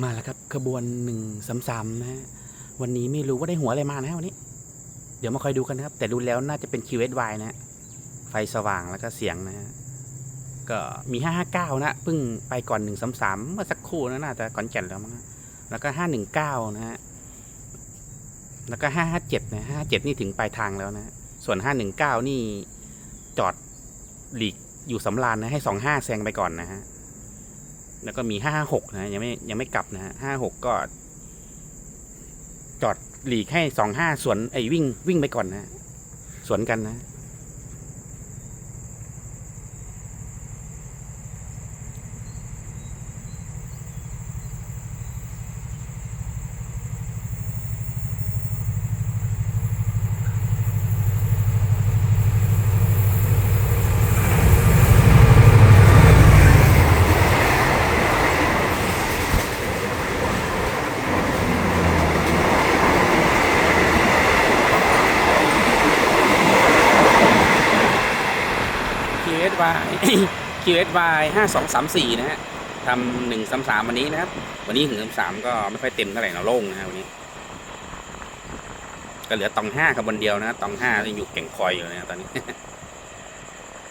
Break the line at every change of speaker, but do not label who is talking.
มาแล้วครับขบวนหนึ่งสามสามนะฮะวันนี้ไม่รู้ว่าได้หัวอะไรมานะวันนี้ เดี๋ยวมาคอยดูกันนะครับ แต่ดูแล้วน่าจะเป็น QSY นะฮะไฟสว่างแล้วก็เสียงนะฮะก็มี 559 นะเพิ่งไปก่อน 133 เมื่อสักครู่นะน่าจะก่อนแก่นแล้วมั้งนะแล้วก็ 519 นะฮะแล้วก็ 557 นะ 557 นี่ถึงปลายทางแล้วนะ ส่วน 519 นี่จอดหลีกอยู่สำรานนะให้ 25 แซงไปก่อนนะฮะ แล้วก็มีห้าหกนะยังไม่ยังไม่กลับนะฮะห้าหกก็ จอดหลีกให้สองห้าสวนไอ้วิ่งวิ่งไปก่อนนะ สวนกันนะ QSY QSY ห้าสองสามสี่นะฮะทำหนึ่งสามสามวันนี้นะครับ วันนี้หนึ่งสามสามก็ไม่ค่อยเต็มเท่าไหร่นะโล่งนะฮะวันนี้ ก็เหลือตองห้าขบวนเดียวนะตองห้ายังอยู่แก่งคอยอยู่นะตอนนี้